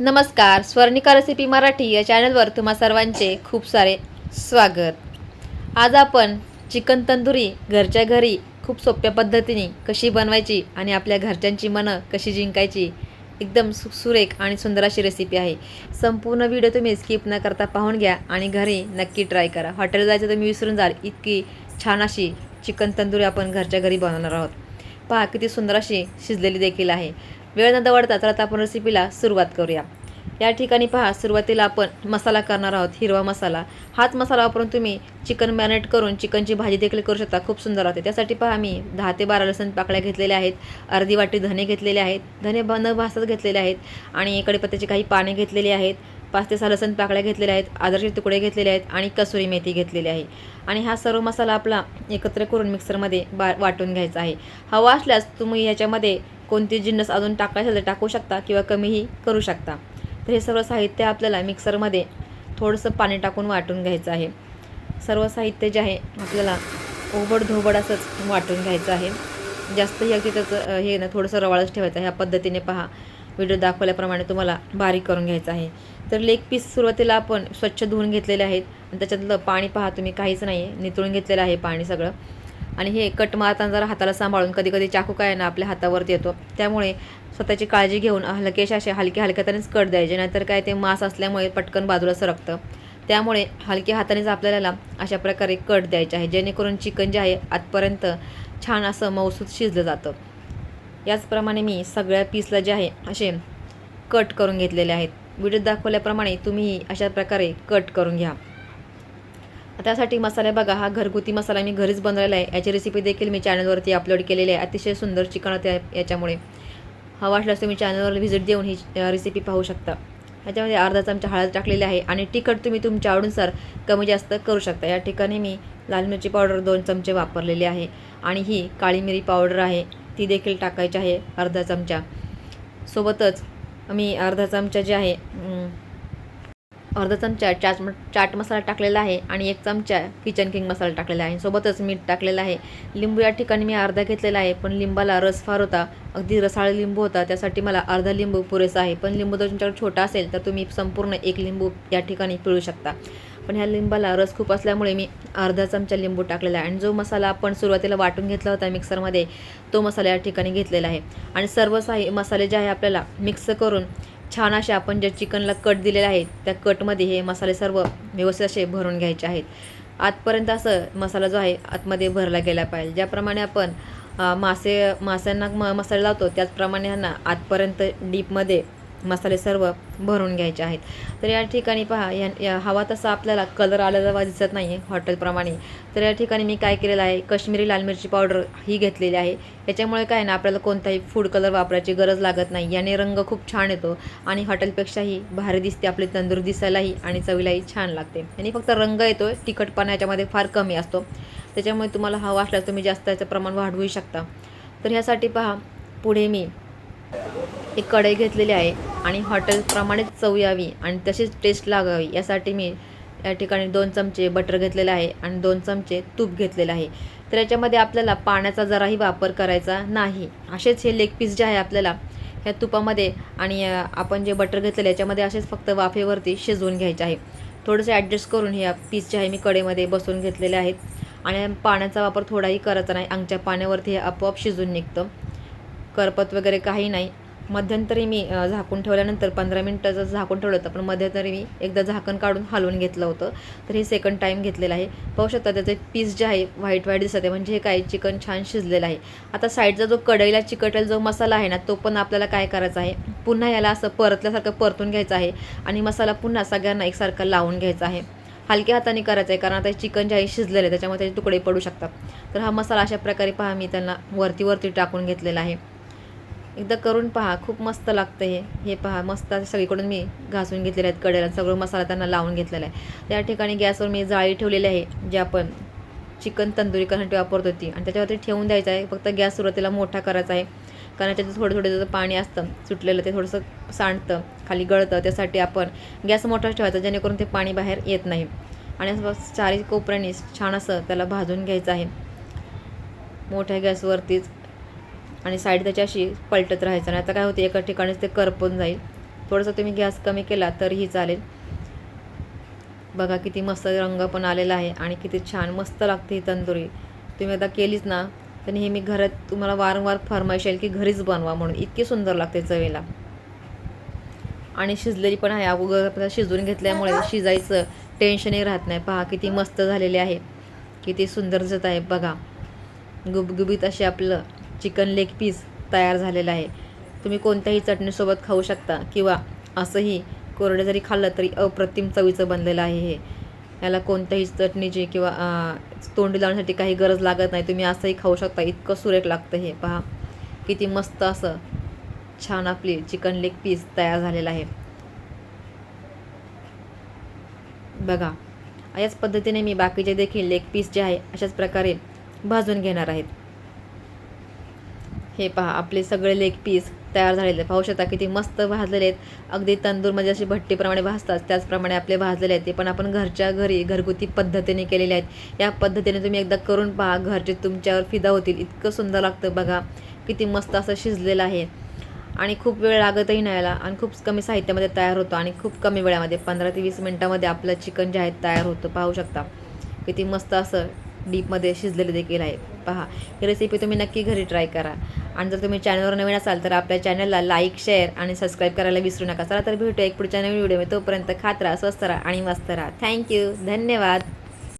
नमस्कार स्वर्णिका रेसिपी मराठी या चॅनलवर तुम्हा सर्वांचे खूप सारे स्वागत. आज आपण चिकन तंदुरी घरच्या घरी खूप सोप्या पद्धतीने कशी बनवायची आणि आपल्या घरच्यांची मनं कशी जिंकायची एकदम सु सुरेख आणि सुंदर अशी रेसिपी आहे. संपूर्ण व्हिडिओ तुम्ही स्किप न करता पाहून घ्या आणि घरी नक्की ट्राय करा. हॉटेल जायचं तुम्ही विसरून जाल इतकी छान अशी चिकन तंदुरी आपण घरच्या घरी बनवणार आहोत. पहा किती सुंदर अशी शिजलेली देखील आहे. वेळ न दवडता तर आता आपण रेसिपीला सुरुवात करूया. या ठिकाणी पहा सुरुवातीला आपण मसाला करणार आहोत हिरवा मसाला. हाच मसाला वापरून तुम्ही चिकन मॅरिनेट करून चिकनची भाजी देखील करू शकता खूप सुंदर होते. त्यासाठी पहा मी दहा ते बारा लसण पाकळ्या घेतलेल्या आहेत अर्धी वाटी धने घेतलेले आहेत धने भ न भासत घेतलेले आहेत आणि कडीपत्त्याची काही पाने घेतलेली आहेत पाच ते सहा लसण पाकळ्या घेतलेल्या आहेत आदरचे तुकडे घेतलेले आहेत आणि कसुरी मेथी घेतलेली आहे. आणि हा सर्व मसाला आपला एकत्र करून मिक्सरमध्ये बा वाटून घ्यायचा आहे. हवा असल्यास तुम्ही याच्यामध्ये कोणती जिन्नस अजून टाकायचं तर टाकू शकता किंवा कमीही करू शकता. तर हे सर्व साहित्य आपल्याला मिक्सरमध्ये थोडंसं पाणी टाकून वाटून घ्यायचं आहे. सर्व साहित्य जे आहे आपल्याला ओबड धोबड असंच वाटून घ्यायचं आहे. जास्त हे की त्याचं हे ना थोडंसं रवाळच ठेवायचं ह्या पद्धतीने पहा. व्हिडिओ दाखवल्याप्रमाणे तुम्हाला बारीक करून घ्यायचं आहे. तर लेग पीस सुरुवातीला आपण स्वच्छ धुवून घेतलेले आहेत. आणि त्याच्यातलं पाणी पहा तुम्ही काहीच नाही आहे. नितळून घेतलेलं आहे पाणी सगळं. आणि हे कट मारताना जरा हाताला सांभाळून कधी कधी चाकू काय ना आपल्या हातावरती येतो. त्यामुळे स्वतःची काळजी घेऊन हलकेश असे हलक्या हलक्यातानेच कट द्यायचे नाहीतर काय ते मांस असल्यामुळे पटकन बाजूला सरकतं. त्यामुळे हलक्या हातानेच आपल्याला अशा प्रकारे कट द्यायचे आहे जेणेकरून चिकन जे आहे आतपर्यंत छान असं मौसूद शिजलं जातं. याचप्रमाणे मी सगळ्या पीसला जे आहे असे कट करून घेतलेले आहेत. व्हिडिओ दाखवल्याप्रमाणे तुम्ही अशा प्रकारे कट करून घ्या. त्यासाठी मसाले बघा हा घरगुती मसाला मी घरीच बनवलेला आहे. याची रेसिपी देखील मी चॅनलवरती अपलोड केलेली आहे. अतिशय सुंदर चिकन होते याच्यामुळे. हा वाटल्यास तुम्ही चॅनलवर व्हिजिट देऊन ही रेसिपी पाहू शकता. ह्याच्यामध्ये अर्धा चमचा हळद टाकलेली आहे आणि तिखट तुम्ही तुमच्या आवडीनुसार कमी जास्त करू शकता. या ठिकाणी मी लाल मिरची पावडर दोन चमचे वापरलेली आहे आणि ही काळी मिरी पावडर आहे ती देखील टाकायची आहे अर्धा चमचा. सोबतच मी अर्धा चमचा जे आहे अर्धा चमचा चाट म चाट मसाला टाकलेला आहे आणि एक चमचा किचन किंग मसाला टाकलेला आहे. सोबतच मीठ टाकलेलं आहे. लिंबू या ठिकाणी मी अर्धा घेतलेला आहे पण लिंबाला रस फार होता. अगदी रसाळ लिंबू होता. त्यासाठी मला अर्धा लिंबू पुरेसा आहे. पण लिंबू जर तुमच्याकडे छोटा असेल तर तुम्ही संपूर्ण एक लिंबू या ठिकाणी पिळू शकता. पण ह्या लिंबाला रस खूप असल्यामुळे मी अर्धा चमचा लिंबू टाकलेला आहे. आणि जो मसाला आपण सुरुवातीला वाटून घेतला होता मिक्सरमध्ये तो मसाला या ठिकाणी घेतलेला आहे. आणि सर्व साही मसाले जे आहे आपल्याला मिक्स करून छान असे आपण ज्या चिकनला कट दिलेले आहेत त्या कटमध्ये हे मसाले सर्व व्यवस्थित असे भरून घ्यायचे आहेत. आतपर्यंत असं मसाला जो आहे आतमध्ये भरला गेला पाहिजे. ज्याप्रमाणे आपण मासे माशांना म मसाले लावतो त्याचप्रमाणे ह्यांना आतपर्यंत डीपमध्ये मसाले सर्व भरून घ्यायचे आहेत. तर या ठिकाणी पहा या या हवा तसा आपल्याला कलर आलेला दिसत नाही आहे हॉटेलप्रमाणे तर या ठिकाणी मी काय केलेलं आहे कश्मीरी लाल मिरची पावडर ही घेतलेली आहे. याच्यामुळे काय ना आपल्याला कोणताही फूड कलर वापरायची गरज लागत नाही. याने रंग खूप छान येतो आणि हॉटेलपेक्षाही भारी दिसते आपली तंदूर दिसायलाही आणि चवीलाही छान लागते. आणि फक्त रंग येतो तिखटपणा याच्यामध्ये फार कमी असतो. त्याच्यामुळे तुम्हाला हवा असल्यास तुम्ही जास्त याचं प्रमाण वाढवू शकता. तर ह्यासाठी पहा पुढे मी एक कढई घेतलेली आहे. आणि हॉटेलप्रमाणेच चव यावी आणि तशीच टेस्ट लागावी यासाठी मी या ठिकाणी दोन चमचे बटर घेतलेले आहे आणि दोन चमचे तूप घेतलेलं आहे. तर याच्यामध्ये आपल्याला पाण्याचा जराही वापर करायचा नाही. असेच हे लेग पीस जे आहे आपल्याला ह्या तुपामध्ये आणि आपण जे बटर घेतलेलं याच्यामध्ये असेच फक्त वाफेवरती शिजवून घ्यायचे आहे. थोडंसं ॲडजस्ट करून ह्या पीस जे आहे मी कडेमध्ये बसवून घेतलेले आहेत. आणि पाण्याचा वापर थोडाही करायचा नाही. अंगच्या पाण्यावरती हे आपोआप शिजून निघतं. करपत वगैरे काही नाही. मध्यंतरी मी झाकून ठेवल्यानंतर पंधरा मिनटाचं झाकून ठेवलं होतं पण मध्यंतरी मी एकदा झाकण काढून हलवून घेतलं होतं. तर हे सेकंड टाईम घेतलेलं आहे. पाहू शकता त्याचे पीस जे आहे व्हाईट व्हाईट दिसत आहे. म्हणजे हे काय चिकन छान शिजलेलं आहे. आता साईडचा जो कढईला चिकटेल जो मसाला आहे ना तो पण आपल्याला काय करायचा आहे? पुन्हा याला असं परतल्यासारखं परतून घ्यायचं आहे आणि मसाला पुन्हा सगळ्यांना एकसारखा लावून घ्यायचा आहे. हलक्या हाताने करायचं आहे कारण आता हे चिकन जे आहे शिजलेलं आहे. त्याच्यामुळे त्याचे तुकडे पडू शकतात. तर हा मसाला अशा प्रकारे पहा मी त्यांना वरती वरती टाकून घेतलेला आहे. एकदा करून पहा खूप मस्त लागतं हे. हे पहा मस्त असं सगळीकडून मी घासून घेतलेले आहेत कडेला. सगळं मसाला त्यांना लावून घेतलेला आहे. त्या ठिकाणी गॅसवर मी जाळी ठेवलेली आहे जे आपण चिकन तंदुरी करण्यासाठी वापरत होती आणि त्याच्यावरती ठेवून द्यायचं आहे फक्त गॅस सुरुवातीला मोठा करायचा आहे. कारण त्याच्यात थोडं थोडं जसं पाणी असतं सुटलेलं ते थोडंसं सांडतं खाली गळतं. त्यासाठी आपण गॅस मोठा ठेवायचा जेणेकरून ते पाणी बाहेर येत नाही. आणि असं चारी कोपऱ्याने छान असं त्याला भाजून घ्यायचं आहे. मोठ्या गॅसवरतीच आणि साईड त्याच्या अशी पलटत राहायचं. आणि आता काय होते एका ठिकाणीच ते करपून जाईल. थोडंसं तुम्ही गॅस कमी केला तरीही चालेल. बघा किती मस्त रंग पण आलेला आहे आणि किती छान मस्त लागते ही तंदुरी. तुम्ही आता केलीच ना तर नेहमी घरात तुम्हाला वारंवार फरमाईश येईल की घरीच बनवा म्हणून. इतकी सुंदर लागते चवीला. आणि शिजलेली पण आहे. अगोदर शिजवून घेतल्यामुळे शिजायचं टेन्शनही राहत नाही. पहा किती मस्त झालेले आहे. किती सुंदर दिसत आहे. बघा. गुबगुबीत असे आपलं चिकन लेग पीस तयार झालेला आहे. तुम्ही कोणत्याही चटणीसोबत खाऊ शकता किंवा असंही कोरडे जरी खाल्लं तरी अप्रतिम चवीचं बनलेलं आहे हे. याला कोणत्याही चटणीची किंवा तोंडी लावण्यासाठी काही गरज लागत नाही. तुम्ही असंही खाऊ शकता. इतकं सुरेख लागतं हे. पहा किती मस्त असं छान आपली चिकन लेग पीस तयार झालेला आहे. बघा याच पद्धतीने मी बाकीचे देखील लेग पीस जे आहे अशाच प्रकारे भाजून घेणार आहेत. हे पहा आपले सगळे लेग पीस तयार झालेले पाहू शकता किती मस्त भाजलेले आहेत. अगदी तंदूरमध्ये म्हणजे अशी भट्टीप्रमाणे भाजतात त्याचप्रमाणे आपले भाजलेले आहेत. ते पण आपण घरच्या घरी घरगुती पद्धतीने केलेले आहेत. या पद्धतीने तुम्ही एकदा करून पहा घरचे तुमच्यावर फिदा होतील. इतकं सुंदर लागतं बघा. किती मस्त असं शिजलेलं आहे. आणि खूप वेळ लागतही नाही याला. आणि खूप कमी साहित्यामध्ये तयार होतो. आणि खूप कमी वेळामध्ये पंधरा ते वीस मिनटामध्ये आपलं चिकन जे आहे तयार होतं. पाहू शकता. किती मस्त असं डीपमध्ये शिजलेलं देखील आहे. पहा. ही रेसिपी तुम्ही नक्की घरी ट्राय करा. आणि जर तुम्ही चॅनलवर नवीन असाल तर आपल्या चॅनलला लाईक शेअर आणि सबस्क्राईब करायला विसरू नका. चला तर भेटू एक पुढच्या नवीन व्हिडिओ तोपर्यंत खात राहा स्वस्त राहा आणि मस्त राहा. थँक्यू धन्यवाद.